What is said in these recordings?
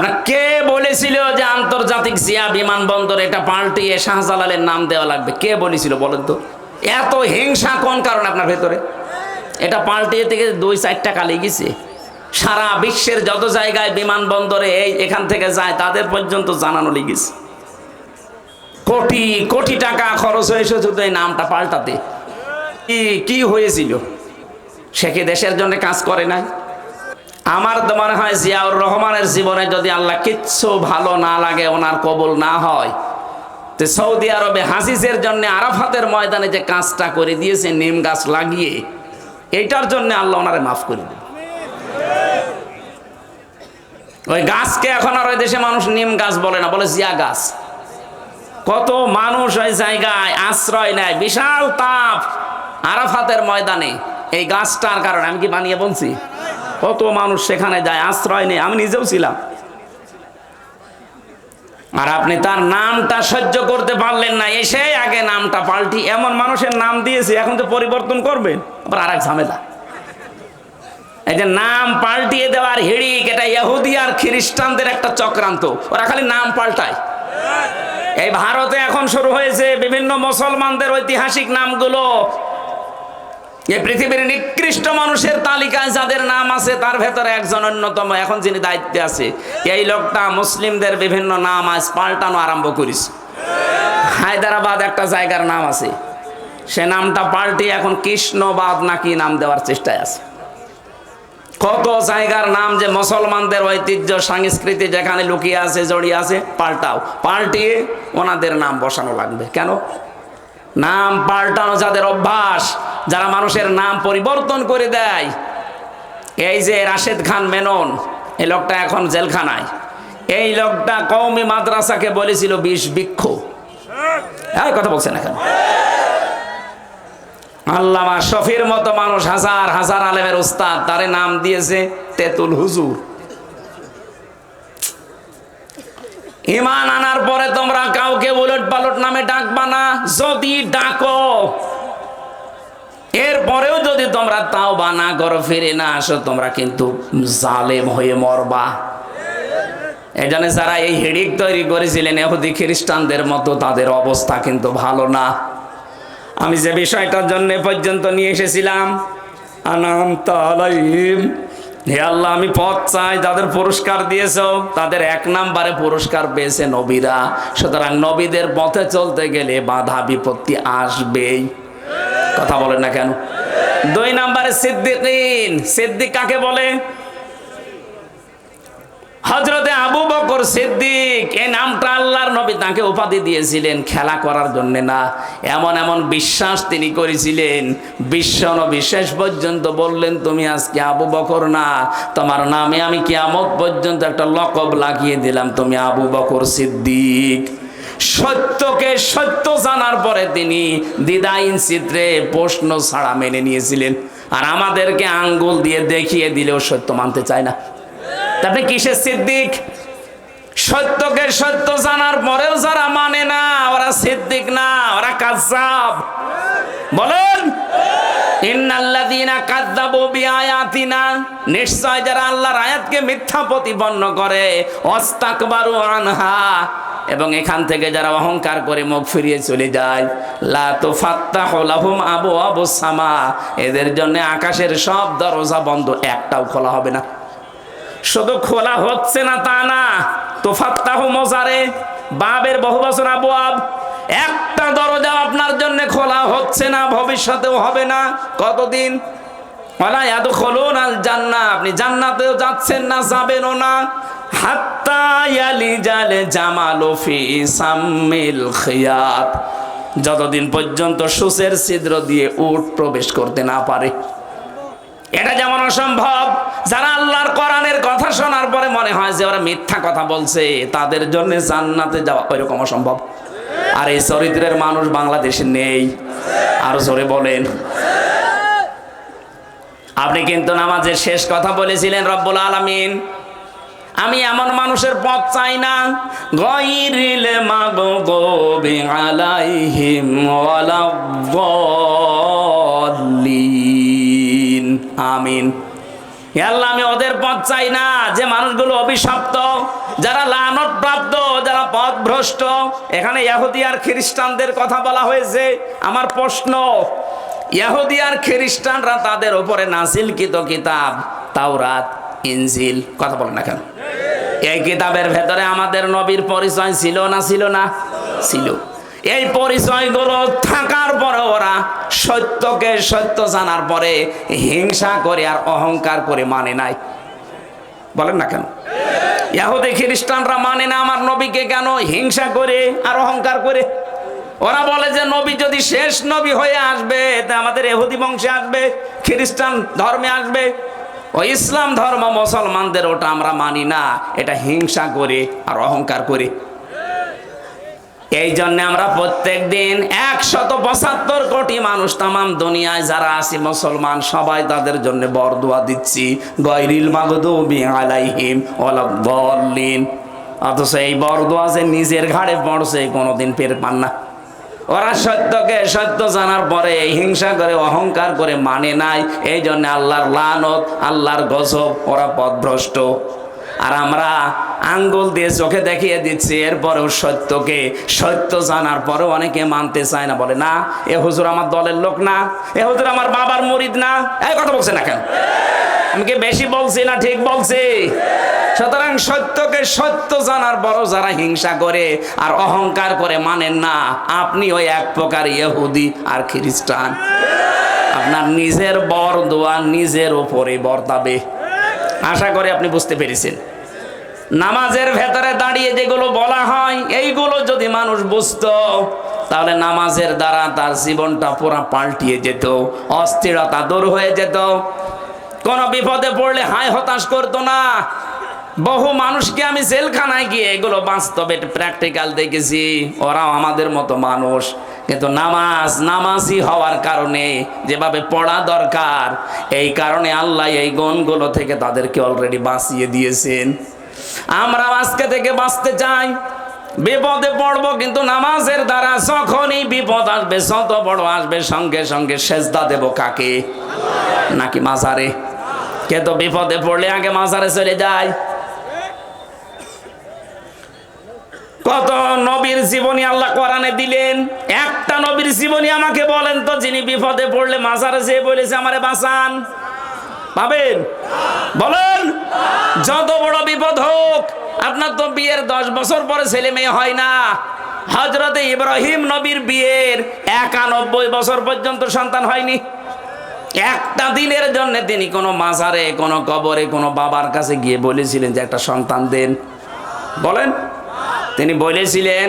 আপনার কে বলেছিল যে আন্তর্জাতিক জিয়া বিমানবন্দর এটা পাল্টিয়ে শাহজালালের নাম দেওয়া লাগবে? কে বলেছিল বলেন তো? এত হিংসা কোন কারণ আপনার ভেতরে? এটা পাল্টিয়ে থেকে দুই চার টাকা লেগেছে সারা বিশ্বের যত জায়গায় বিমানবন্দরে এই এখান থেকে যায়, তাদের পর্যন্ত জানানো লেগেছে। কোটি কোটি টাকা খরচ হয়েছে শুধু এই নামটা পাল্টাতে। কি কি হয়েছিল? সে কি দেশের জন্য কাজ করে নাই? আমার তো মনে হয় জিয়াউর রহমানের জীবনে যদি আল্লাহ কিচ্ছু ভালো না লাগে, ওনার কবুল না হয়। তো সৌদি আরবে হাসিসের জন্য আরাফাতের ময়দানে যে কাজটা করে দিয়েছে, নিম গাছ লাগিয়ে, এইটার জন্য আল্লাহ ওনারে মাফ করে দেবে। ওই গাছকে এখন আর ওই দেশে মানুষ নিম গাছ বলে না, বলে জিয়া গাছ। কত মানুষ ওই জায়গায় আশ্রয় নেয়, বিশাল তাপ আরাফাতের ময়দানে। এই গাছটার কারণে, আমি কি বানিয়ে বলছি? কত মানুষ সেখানে যায়, আশ্রয় নেই আমি নিজেও ছিলাম। আর আপনি তার নামটা সহ্য করতে পারলেন না, এসে আগে নামটা পাল্টি, এমন মানুষের নাম দিয়েছে, এখন তো পরিবর্তন করবেন আবার আর এক ঝামেলা। এই যে নাম পাল্টিয়ে দেওয়ার হিড়িক, এটা ইহুদি আর খ্রিস্টানদের একটা চক্রান্ত, ওরা খালি নাম পাল্টায়। এই ভারতে এখন শুরু হয়েছে বিভিন্ন মুসলমানদের ঐতিহাসিক নামগুলো এই পৃথিবীর নিকৃষ্ট মানুষের তালিকায় যাদের নাম আছে, তার ভেতরে একজন অন্যতম। এখন যিনি দায়িত্বে আছে, এই লোকটা মুসলিমদের বিভিন্ন নাম আজ পাল্টানো আরম্ভ করিস হায়দ্রাবাদ একটা জায়গার নাম আছে। সে নামটা পাল্টে এখন কৃষ্ণবাদ নাকি নাম দেওয়ার চেষ্টায় আছে। কত জায়গার নাম যে মুসলমানদের ঐতিহ্য, সংস্কৃতি যেখানে লুকিয়ে আছে, জড়িয়ে আছে, পাল্টাও। পাল্টিয়ে ওনাদের নাম বসানো লাগবে। কেন? নাম পাল্টানো যাদের অভ্যাস যারা মানুষের নাম পরিবর্তন করে দেয়। এই যে রাশেদ খান মেনন, এই লোকটা এখন জেলখানায়। এই লোকটা কৌমি মাদ্রাসাকে বলেছিল বিষ বৃক্ষ। কথা বলছেন এখন আল্লামা শফির মতো মানুষ হাজার হাজার আলেমের উস্তাদ, তারে নাম দিয়েছে তেতুল হুজুর। ইমান আনার পরে তোমরা কাউকে উলট পালট নামে ডাকবা না, যদি ডাকো। এরপরেও যদি তোমরা তাও বা না করো, ফিরে না আসো, তোমরা কিন্তু জালেম হয়ে মরবা। এজন্য যারা এই হিড়িক তৈরি করেছিলেন এহুদি খ্রিস্টানদের মতো, তাদের অবস্থা কিন্তু ভালো না। আমি যে বিষয়টার জন্য পর্যন্ত নিয়ে এসেছিলাম আনাম হে আল্লাহ, আমি পথ চাই, যাদের পুরস্কার দিয়েছ, তাদের এক নাম্বারে পুরস্কার পেয়েছে নবীরা। সুতরাং নবীদের পথে চলতে গেলে বাধা বিপত্তি আসবেই। কথা বলেন না কেন? দুই নাম্বারে সিদ্দিকিন। সিদ্দিক কাকে বলে? হজরতে আবু বকর সিদ্দিক এই নামটা আল্লাহর নবী তাকে উপাধি দিয়েছিলেন খেলা করার জন্য না। এমন এমন বিশ্বাস তিনি করেছিলেন। বিশ্ব নবী শেষ পর্যন্ত বললেন, তুমি আজকে আবু বকর না, তোমার নামে আমি কিয়ামত পর্যন্ত একটা লকব লাগিয়ে দিলাম। তুমি আবু বকর সিদ্দিক। সত্যকে সত্য জানার পরে তিনি দ্বিধাহীন চিত্রে প্রশ্ন ছাড়া মেনে নিয়েছিলেন। আর আমাদেরকে আঙ্গুল দিয়ে দেখিয়ে দিলেও সত্য মানতে চায় না। তাতে কিসের সিদ্দিক? সত্যকে সত্য জানার পরেও যারা মানে না, ওরা সিদ্দিক না, ওরা কাজাব বলেন নিশ্চয় যারা আল্লাহর আয়াতকে মিথ্যা প্রতিপন্ন করে অস্তাকবারু আনহা। এবং এখান থেকে যারা অহংকার করে মুখ ফিরিয়ে চলে যায়, লা তুফাত্তাহু লাহুম আবু আবু সামা। এদের জন্য আকাশের সব দরজা বন্ধ, একটাও খোলা হবে না। শুধু খোলা হচ্ছে না তা না, তোফাত্তাহু মোজারে, বাবের বহু বছর আবু আব একটা দরজা আপনার জন্য খোলা হচ্ছে না, ভবিষ্যতেও হবে না। কতদিন? ওলা ইয়াদখুলুন আল জান্নাহ। আপনি জান্নাতেও যাচ্ছেন না, যাবেনও না। হাত্তা ইয়ালিজাল জামালু ফি সাম্মিল খিয়াত। যতদিন পর্যন্ত সুসের ছিদ্র দিয়ে উট প্রবেশ করতে না পারে। এটা যেমন অসম্ভব, যারা আল্লাহর কোরআনের কথা শোনার পরে মনে হয় যে ওরা মিথ্যা কথা বলছে, তাদের জন্য জান্নাতে যাওয়া ওইরকম অসম্ভব। আর এই চরিত্রের মানুষ বাংলাদেশে নেই। আর জোরে বলেন। আপনি কিন্তু নামাজের শেষ কথা বলেছিলেন রব্বুল আলামিন। আমি এমন মানুষের পথ চাই না। ওয়ালাদ-দাল্লিন। আমিন। আমি ওদের পথ চাই না যে মানুষগুলো অভিশপ্ত, যারা লানত প্রাপ্ত, যারা পথভ্রষ্ট। এখানে ইহুদি আর খ্রিস্টানদের কথা বলা হয়েছে। আমার প্রশ্ন ইহুদি আর খ্রিস্টানরা তাদের উপরে নাসিলকৃত কিতাব, তাওরাত, ইনজিল, কথা বলেন না কেন? এই কিতাবের ভেতরে আমাদের নবীর পরিচয় ছিল না ছিল না? ছিল। এই পরিচয়গুলো থাকার পরে ওরা সত্যকে সত্য জানার পরে হিংসা করে আর অহংকার করে মানে নাই। বলেন না কেন? ইয়াহুদি খ্রিস্টানরা মানে না আমার নবীকে কেন হিংসা করে আর অহংকার করে? ওরা বলে যে নবী যদি শেষ নবী হয়ে আসবে, তা আমাদের এহুদি বংশে আসবে, খ্রিস্টান ধর্মে আসবে। ও ইসলাম ধর্ম মুসলমানদের ওটা আমরা মানি না, এটা হিংসা করে আর অহংকার করে। এই জন্য আমরা প্রত্যেক দিন একশত পঁচাত্তর কোটি মানুষ তামাম দুনিয়ায় যারা আছি মুসলমান, সবাই তাদের জন্য বরদোয়া দিচ্ছি। গৈরিল মাগদুবি আলাইহিম অথচ এই বরদোয়া যে নিজের ঘাড়ে পড়ছে, কোনোদিন পের পান না। ওরা সত্যকে সত্য জানার পরে, হিংসা করে, অহংকার করে মানে নাই। এই জন্য আল্লাহর লানত, আল্লাহর গজব, ওরা পথভ্রষ্ট। আর আমরা আঙ্গুল দিয়ে চোখে দেখিয়ে দিচ্ছি, এরপরেও সত্যকে সত্য জানার পরেও অনেকে মানতে চায় না। বলে, না, এ হুজুর আমার দলের লোক না, এ হুজুর আমার বাবার মরিদ না। এই কথা বলছে না কেন? আমি কি বেশি বলছি না ঠিক বলছি? সুতরাং সত্যকে সত্য জানার পরও যারা হিংসা করে আর অহংকার করে মানেন না, আপনি ওই এক প্রকার ইহুদি আর খ্রিস্টান। আপনার নিজের বর দোয়া নিজের উপরে বর্তাবে। আশা করি আপনি বুঝতে পেরেছেন। নামাজের ভেতরে দাঁড়িয়ে যেগুলো বলা হয়, এইগুলো যদি মানুষ বুঝতো, তাহলে নামাজের দ্বারা তার জীবনটা পুরা পাল্টিয়ে যেত, অস্থিরতা দূর হয়ে যেত। কোনো বিপদে পড়লে হায় হতাশ করতো না। বহু মানুষকে আমি জেলখানায় গিয়ে এগুলো বাস্তবে প্র্যাকটিক্যাল দেখেছি। ওরাও আমাদের মতো মানুষ। কিন্তু নামাজ নামাজি হওয়ার কারণে যেভাবে পড়া দরকার, এই কারণে আল্লাহ এই গুণগুলো থেকে তাদেরকে অলরেডি বাঁচিয়ে দিয়েছেন। আমরা আজকে থেকে বাঁচতে চাই। বিপদে পড়ব, কিন্তু নামাজের দ্বারা যখনই বিপদ আসবে, যত বড় আসবে, সঙ্গে সঙ্গে সেজদা দেব কাকে? নাকি মাজারে? কে তো বিপদে পড়লে আগে মাজারে চলে যায়। কত নবীর জীবনী আল্লাহ কোরআনে দিলেন? একটা নবীর জীবনী আমাকে বলেন তো, যিনি বিপদে পড়লে মাজারে যেয়ে বলেছে, আমারে বাঁচান। পাবেন? বলেন? যত বড় বিপদ হোক, আপনার তো বিয়ের দশ বছর পরে ছেলে মেয়ে হয় না। হজরতে ইব্রাহিম নবীর বিয়ের একানব্বই বছর পর্যন্ত সন্তান হয়নি। একটা দিনের জন্য তিনি কোনো মাজারে, কোনো কবরে, কোনো বাবার কাছে গিয়ে বলেছিলেন যে একটা সন্তান দেন। বলেন? তিনি বলেছিলেন,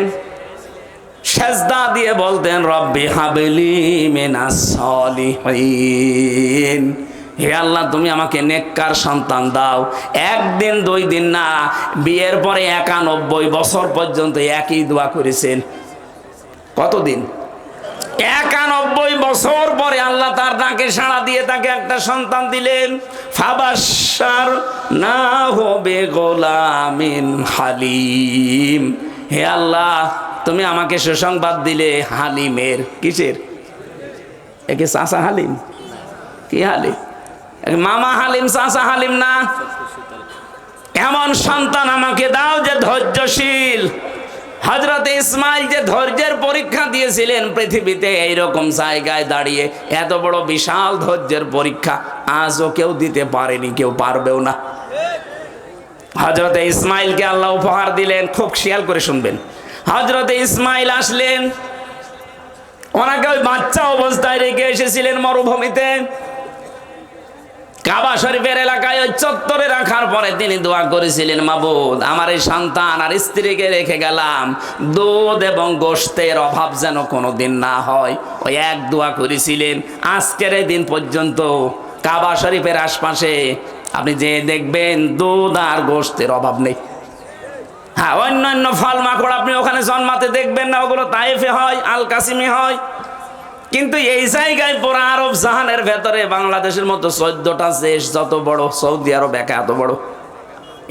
সেজদা দিয়ে বলতেন, রব্বি হাবলি মিনাস সলি হে আল্লাহ, তুমি আমাকে নেককার সন্তান দাও। একদিন, দুই দিন না, বিয়ের পরে একানব্বই বছর পর্যন্ত একই দোয়া করেছেন। কতদিন? একানব্বই বছর পরে আল্লাহ তার ডাকে সাড়া দিয়ে তাকে একটা সন্তান দিলেন। ফাবাসার না হবে গোলামিন হালিম। হে আল্লাহ, তুমি আমাকে সুসংবাদ দিলে হালিমের। কিসের? একে চাষা হালিম? কি হালিম? মামা হালিম চাষা হালিম না? এমন সন্তান আমাকে দাও যে ধৈর্যশীল। হজরত ইসমাইল যে ধৈর্যের পরীক্ষা দিয়েছিলেন পৃথিবীতে, এইরকম জায়গায় দাঁড়িয়ে এত বড় বিশাল ধৈর্যের পরীক্ষা আজও কেউ দিতে পারেনি, কেউ পারবেও না। হজরতে ইসমাইলকে আল্লাহ উপহার দিলেন, খুব খেয়াল করে শুনবেন। হজরতে ইসমাইল আসলেন, ওনাকে ওই বাচ্চা অবস্থায় রেখে এসেছিলেন মরুভূমিতে। কাবা শরীফের এলাকায় ওই চত্বরে রাখার পরে তিনি দোয়া করেছিলেন, মাবুদ, আমার এই সন্তান আর স্ত্রীকে রেখে গেলাম। দুধ এবং গোষ্ঠের অভাব যেন কোনোদিন না হয়। ওই এক দোয়া করেছিলেন, আজকের এই দিন পর্যন্ত কাবা শরীফের আশপাশে আপনি যে দেখবেন দুধ আর গোষ্ঠের অভাব নেই। হ্যাঁ অন্যান্য ফল মাকড় আপনি ওখানে জন্মাতে দেখবেন না, ওগুলো তাইফে হয় আল কাসিমে হয়। কিন্তু এই জায়গায় পুরো আরব জাহানের ভেতরে বাংলাদেশের মতো চোদ্দটা দেশ যত বড়, সৌদি আরব একা এত বড়।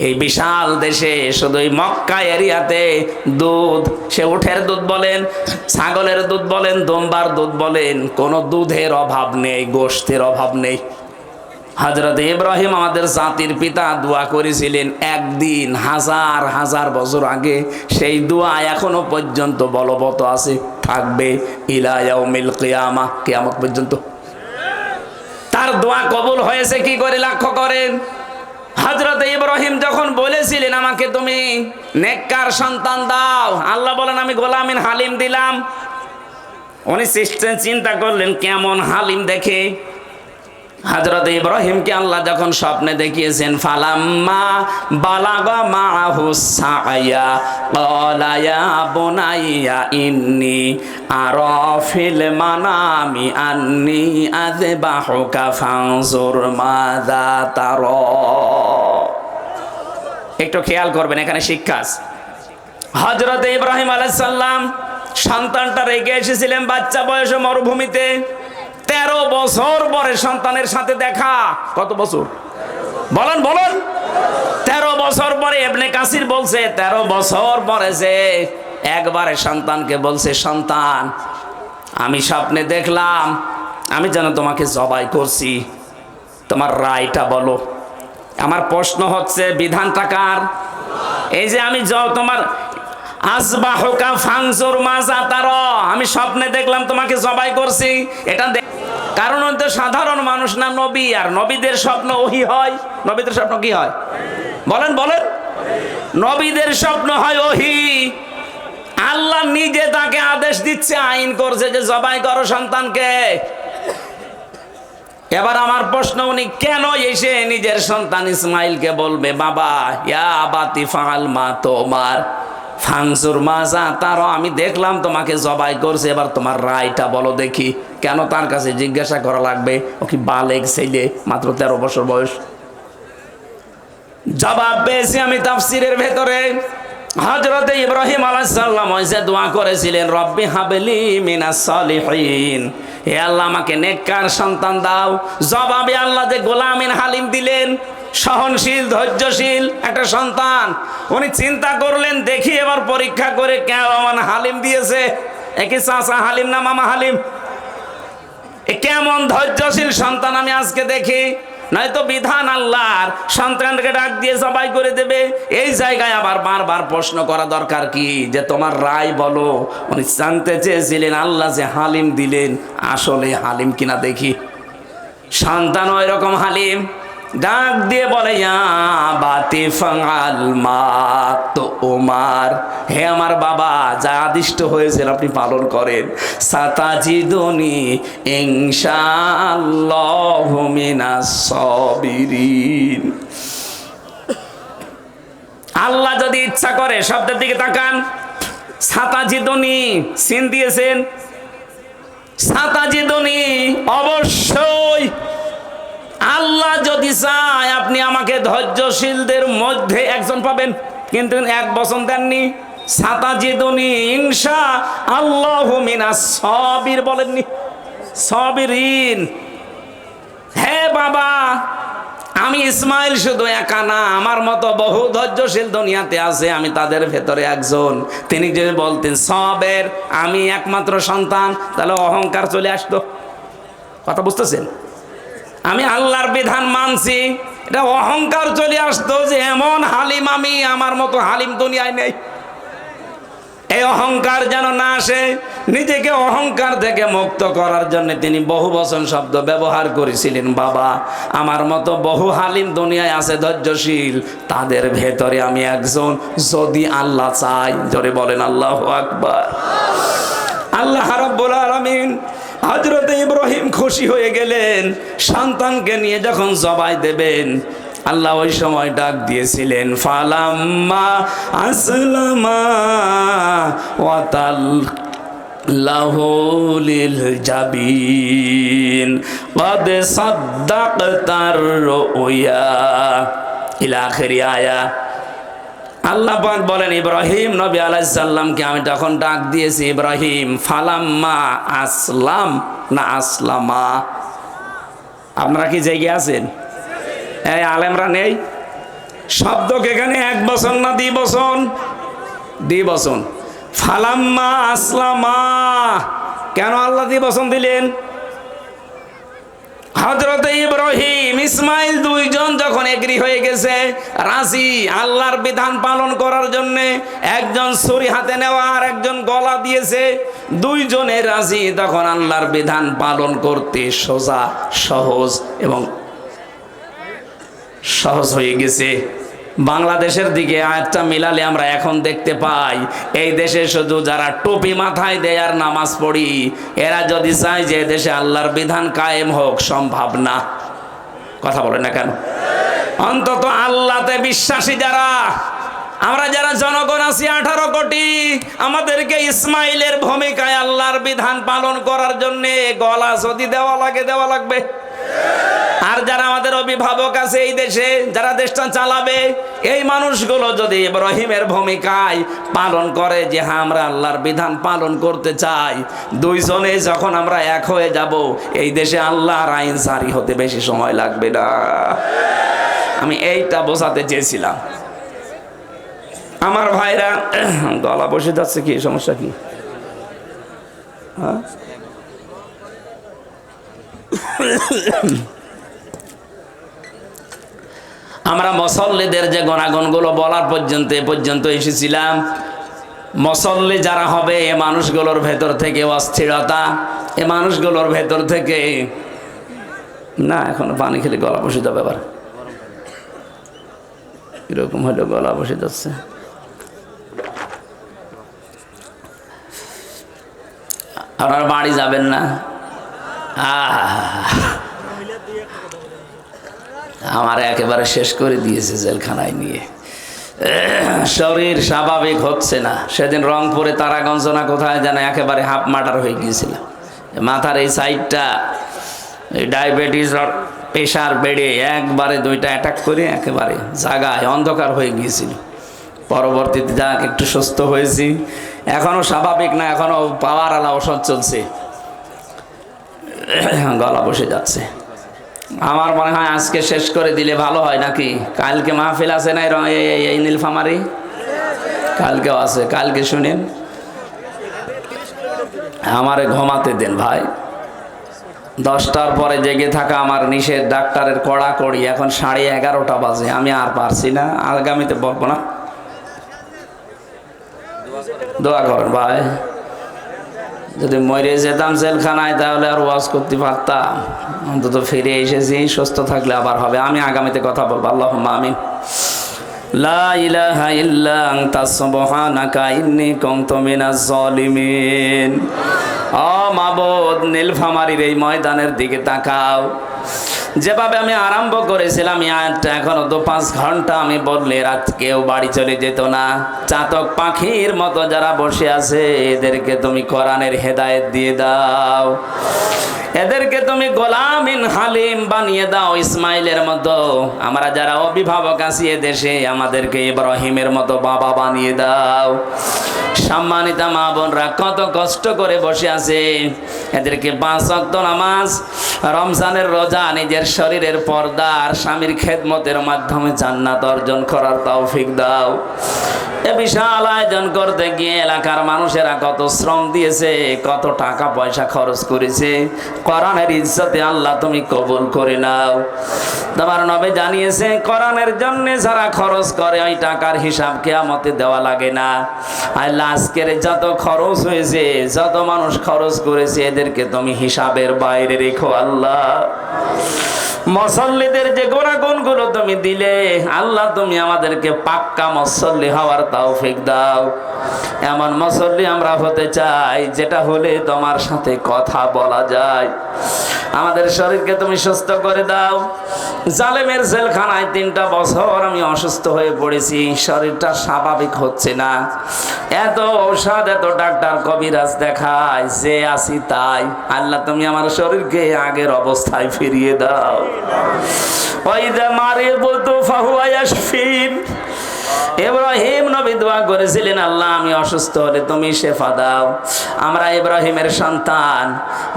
এই বিশাল দেশে শুধু মক্কা এরিয়াতে দুধ, সে উঠের দুধ বলেন, ছাগলের দুধ বলেন, দোম্বার দুধ বলেন, কোনো দুধের অভাব নেই, গোষ্ঠের অভাব নেই। হজরত ইব্রাহিম আমাদের জাতির পিতা দোয়া করেছিলেন, একদিন হাজার হাজার বছর আগে সেই দোয়া এখনও পর্যন্ত বলবত আছে। থাকবে ইলায়াউমিল কেয়ামা, কেয়ামত পর্যন্ত। তার দোয়া কবুল হয়েছে কি করে লক্ষ্য করেন? হজরত ইব্রাহিম যখন বলেছিলেন আমাকে তুমি নেককার সন্তান দাও, আল্লাহ বলেন, আমি গোলামিন হালিম দিলাম। উনি চিন্তা করলেন, কেমন হালিম দেখে? হজরত ইব্রাহিমকে আল্লাহ যখন স্বপ্নে দেখিয়েছেন, ফালাম্মা বালাগা মাহু সায়া, ক্বালা ইয়া বুনাইয়া ইন্নি আরাফিল মানামি আন্নি আযবাহুকা ফানজুর মাযা তারা। একটু খেয়াল করবেন, এখানে শিক্ষা হজরত ইব্রাহিম আলাইসাল্লাম সন্তানটা রেখে এসেছিলেন বাচ্চা বয়সে মরুভূমিতে। তেরো বছর পরে সন্তানের সাথে দেখা। কত বছর? বলেন বলেন। তেরো বছর পরে এবনে কাসির বলছে, তেরো বছর পরে যে একবারে সন্তানকে বলছে, সন্তান, আমি স্বপ্নে দেখলাম, আমি যেন তোমাকে জবাই করছি। তোমার রায়টা বলো। আমার প্রশ্ন হচ্ছে, বিধানটা কার? এই যে আমি তোমার তার আমি স্বপ্নে দেখলাম তোমাকে জবাই করছি। এটা কারণ হচ্ছে সাধারণ মানুষ না নবী, আর নবীদের স্বপ্ন ওহি হয়। নবীদের স্বপ্ন কি হয়? বলেন বলেন। নবীদের স্বপ্ন হয় ওহি। আল্লাহ নিজে তাকে আদেশ দিচ্ছে, আইন করছে যে জবাই করো সন্তানকে। এবার আমার প্রশ্ন, উনি কেন এসে নিজের সন্তান ইসমাইলকে বলবে, বাবা, ইয়া বাতি ফাল মা তোমার ফাংসুর মাজা তারও আমি দেখলাম তোমাকে জবাই করছে, এবার তোমার রায়টা বলো দেখি। কেন তার কাছে জিজ্ঞাসা করা লাগবে? ও কি বালেক ছেলে? মাত্র তেরো বছর বয়স। জবাব পেয়েছি আমি তাফসিরের ভেতরে। হজরতে ইব্রাহিম আলাইসাল্লাম হয়েছে দোয়া করেছিলেন, রব্বি হাবেলি মিনাস সলিহিন। হে আল্লাহ, আমাকে নেককার সন্তান দাও। জবাবে আল্লাহ যে গোলামিন হালিম দিলেন, সহনশীল, ধৈর্যশীল একটা সন্তান। উনি চিন্তা করলেন, দেখি এবার পরীক্ষা করে কেমন হালিম দিয়েছে। একই চাচা হালিম না মামা হালিম? কেমন ধৈর্যশীল সন্তান আমি আজকে দেখি। নয়তো বিধান আল্লাহর, সন্তানকে ডাক দিয়ে সবাই করে দেবে। এই জায়গায় আবার বারবার প্রশ্ন করা দরকার কি? যে তোমার রায় বলো। উনি জানতে চেয়েছিলেন, আল্লাহ যে হালিম দিলেন। আসলে হালিম কিনা দেখি। সন্তান ওই রকম হালিম। ডাক দিয়ে বলে বাতি ফাঙাল মা তো ওমার হে আমার বাবা, যা আদিষ্ট হয়েছেন আপনি পালন করেন। সাতাজিদনি ইনশাআল্লাহু মিনাস সাবিরিন। আল্লাহ যদি ইচ্ছা করে, শব্দের দিকে তাকান। সাতাজিদনি সিন দিয়েছেন। সাতাজিদনি অবশ্যই আল্লাহ যদি চায়, আপনি আমাকে ধৈর্যশীলদের মধ্যে একজন পাবেন। কিন্তু এক বছর দেননি। সাতাজিদুনি ইনশা আল্লাহ মিনা সবির বলেননি। সবিরিন। হে বাবা, আমি ইসমাইল শুধু একা না, আমার মতো বহু ধৈর্যশীল দুনিয়াতে আছে, আমি তাদের ভেতরে একজন। তিনি যদি বলতেন, সবের, আমি একমাত্র সন্তান। তাহলে অহংকার চলে আসতো। কথা বুঝতেছেন? আমি আল্লাহর বিধান মানছি। এটা অহংকার চলে আসতো যে এমন হালিম আমি, আমার মতো হালিম দুনিয়ায় নেই। এই অহংকার যেন না আসে, নিজেকে অহংকার থেকে মুক্ত করার জন্য তিনি বহু বচন শব্দ ব্যবহার করেছিলেন, বাবা, আমার মতো বহু হালিম দুনিয়ায় আছে ধৈর্যশীল, তাদের ভেতরে আমি একজন, যদি আল্লাহ চাই জোরে বলেন, আল্লাহ আকবার। আল্লাহ রাব্বুল আলামিন হজরতে ইব্রাহিম খুশি হয়ে গেলেন, সন্তানকে নিয়ে যখন জবাই দেবেন, আল্লাহ ওই সময় ডাক দিয়েছিলেন, ফালাম্মা আসলামা ওয়াতাল জাবিন, কদ সাদ্দাকতার তার ইলা আয়া আল্লাহ বলেন, ইব্রাহিম নবী আলাইসাল্লামকে আমি তখন ডাক দিয়েছি, ইব্রাহিম, ফালাম্মা আসলাম না আসলামা? আপনারা কি জেগে আছেন? এই আলেমরা নেই? শব্দকে এখানে? এক বছর না দ্বি বছর দ্বি বছর ফালাম্মা আসলামা। কেন আল্লাহ দ্বি বছর দিলেন? হজরত ইব্রাহিম ইসমাইল দুইজন যখন এগ্রি হয়ে গেছে, রাজি আল্লাহর বিধান পালন করার জন্য একজন ছুরি হাতে নেওয়া আর একজন গলা দিয়েছে, দুইজনে রাজি তখন আল্লাহর বিধান পালন করতে সোজা, সহজ এবং সহজ হয়ে গেছে। বাংলাদেশের দিকে আয়াতটা মিলালে আমরা এখন দেখতে পাই, এই দেশে শুধু যারা টুপি মাথায় দেয় আর নামাজ পড়ি, এরা যদি চায় যে দেশে আল্লাহর বিধান কায়েম হোক, সম্ভব না। কথা বলেন না কেন? অন্তত আল্লাহতে বিশ্বাসী যারা, আমরা যারা জনগণ আছি আঠারো কোটি, আমাদেরকে ইসমাইলের ভূমিকায় আল্লাহর বিধান পালন করার জন্যে গলা যদি দেওয়া লাগে, দেওয়া লাগবে। আর যারা আমাদের অভিভাবক আছে এই দেশে, যারা দেশটা চালাবে, এই মানুষগুলো যদি ইব্রাহিমের ভূমিকায় পালন করে যে হ্যাঁ আমরা আল্লাহর বিধান পালন করতে চাই, দুইজনে যখন আমরা এক হয়ে যাব, এই দেশে আল্লাহর আইন জারি হতে বেশি সময় লাগবে না। আমি এইটা বোঝাতে চেয়েছিলাম। আমার ভাইরা, গলা বসে যাচ্ছে কি? সমস্যা কি? হ্যাঁ? আমরা মসল্লিদের যে গণাগণগুলো বলার পর্যন্ত, এ পর্যন্ত এসেছিলাম। মসল্লি যারা হবে, এ মানুষগুলোর ভেতর থেকে অস্থিরতা, এ মানুষগুলোর ভেতর থেকে না, এখন পানি খেলে গলা বসে যাবে আবার। এরকম হলে গলা বসে যাচ্ছে। আপনার বাড়ি যাবেন না? আহ আমার একেবারে শেষ করে দিয়েছে জেলখানায় নিয়ে। শরীর স্বাভাবিক হচ্ছে না। সেদিন রংপুরে তারাগঞ্জ না কোথায় যেন একেবারে হাফ মাটার হয়ে গিয়েছিলাম মাথার এই সাইডটা ডায়াবেটিস প্রেশার বেড়ে একবারে দুইটা অ্যাটাক করে একেবারে জাগায় অন্ধকার হয়ে গিয়েছিল। পরবর্তীতে যাক, একটু সুস্থ হয়েছি। এখনও স্বাভাবিক না এখনও পাওয়ার আলা ওষুধ চলছে। গলা বসে যাচ্ছে। আমার মনে হয় আজকে শেষ করে দিলে ভালো হয় নাকি? কালকে মাহফিল আছে না এই- নীলফামারি? কালকেও আছে, কালকে শুনেন। আমারে ঘুমাতে দেন ভাই। দশটার পরে জেগে থাকা আমার নিষেধ ডাক্তারের কড়া কড়ি, এখন সাড়ে এগারোটা বাজে, আমি আর পারছি না, আগামীতে বলব না। দোয়া করেন ভাই। যদি মরে যেতাম জেলখানায়, তাহলে আর ওয়াজ করতে পারতাম। অন্তত ফিরে এসেছি সুস্থ থাকলে আবার হবে। আমি আগামীতে কথা বলব। আল্লাহ আমিন। লা এই ময়দানের দিকে তাকাও। যেভাবে আমি আরম্ভ করেছিলাম এই আয়াতটা এখনও দু পাঁচ ঘণ্টা আমি বললে রাত কেউ বাড়ি চলে যেত না। চাতক পাখির মতো যারা বসে আছে, এদেরকে তুমি কোরআনের হেদায়ত দিয়ে দাও। এদেরকে তুমি গোলামিন হালিম বানিয়ে দাও ইসমাইলের মতো। আমরা যারা অভিভাবক আছি এ দেশে আমাদেরকে ইব্রাহিমের মতো বাবা বানিয়ে দাও। সম্মানিতা মা বোনরা, কত কষ্ট করে বসে আছে। এদেরকে পাঁচ অক্ত নামাজ, রমজানের রোজা নিজের শরীরের পর্দা আর স্বামীর খেদমতের মাধ্যমে জান্নাত অর্জন করার তৌফিক দাও। এ বিশাল আয়োজন করতে গিয়ে এলাকার মানুষেরা কত শ্রম দিয়েছে, কত টাকা পয়সা খরচ করেছে কোরআনের ইজ্জতে আল্লাহ তুমি কবুল করে নাও। তোমার নবে জানিয়েছে, কোরআনের জন্য যারা খরচ করে, ওই টাকার হিসাব কেয়ামতে দেওয়া লাগে না। আল্লাহ আজকের যত খরচ হয়েছে, যত মানুষ খরচ করেছে, এদেরকে তুমি হিসাবের বাইরে রেখো আল্লাহ। মসল্লিদের যে গুণাগুণগুলো তুমি দিলে, আল্লাহ তুমি আমাদেরকে পাক্কা মসল্লি হওয়ার তৌফিক দাও। এমন মসল্লি আমরা হতে চাই, যেটা হলে তোমার সাথে কথা বলা যায়। আমাদের শরীরকে তুমি সুস্থ করে দাও। জালেমের জেলখানায় তিনটা বছর আমি অসুস্থ হয়ে পড়েছি, শরীরটা স্বাভাবিক হচ্ছে না। এত ঔষধ, এত ডাক্তার কবিরাজ দেখায়, যে আসি তাই। আল্লাহ, তুমি আমার শরীরকে আগের অবস্থায় ফিরিয়ে দাও। ওইদা মারে বলতো, ফাহুয়া ইয়াশফিন। ইব্রাহিম নবী দোয়া করেছিলেন, আল্লাহ, আমি অসুস্থ হলে তুমি শেফা দাও। আমরা সন্তান,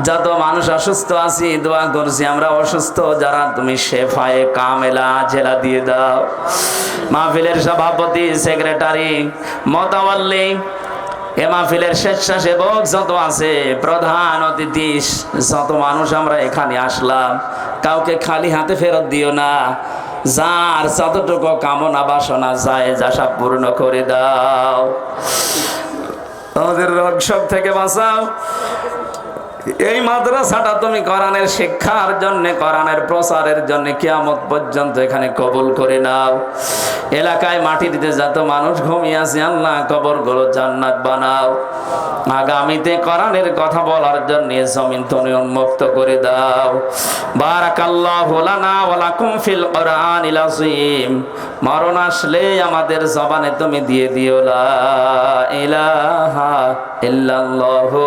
যত মানুষ অসুস্থ আছি, দোয়া করছি, আমরা অসুস্থ, যারা তুমি শেফায়ে কামেলা, জেলা দিয়ে দাও। মাহফিলের সভাপতি, সেক্রেটারি মতাওয়াল্লি এ মাহফিলের স্বেচ্ছাসেবক যত আছে, প্রধান অতিথি, যত মানুষ আমরা এখানে আসলাম, কাউকে খালি হাতে ফেরত দিও না। যার যতটুকু কামনা বাসনা যায়, যা সব পূর্ণ করে দাও। আমাদের রোগ সব থেকে বাঁচাও। এই মাদ্রাসাটা তুমি কোরআনের শিক্ষার জন্য, কোরআনের প্রচারের জন্য কিয়ামত পর্যন্ত এখানে কবুল করে নাও। এলাকায় মাটিতে যত মানুষ ঘুমিয়ে আছে, আল্লাহ কবরগুলো জান্নাত বানাও। আগামীতে কোরআনের কথা বলার জন্য জমিন তুমি উন্মুক্ত করে দাও। বারাকাল্লাহু লানা ওয়া লাকুম ফিল কোরআনিল আযীম। মরণ আসলে আমাদের জবানে তুমি দিয়ে দিও, লা ইলাহা ইল্লাল্লাহু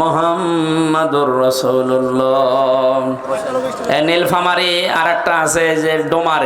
মুহাম্মাদুর রাসূলুল্লাহ। এ নীলফামারী আরেকটা আছে যে ডোমারে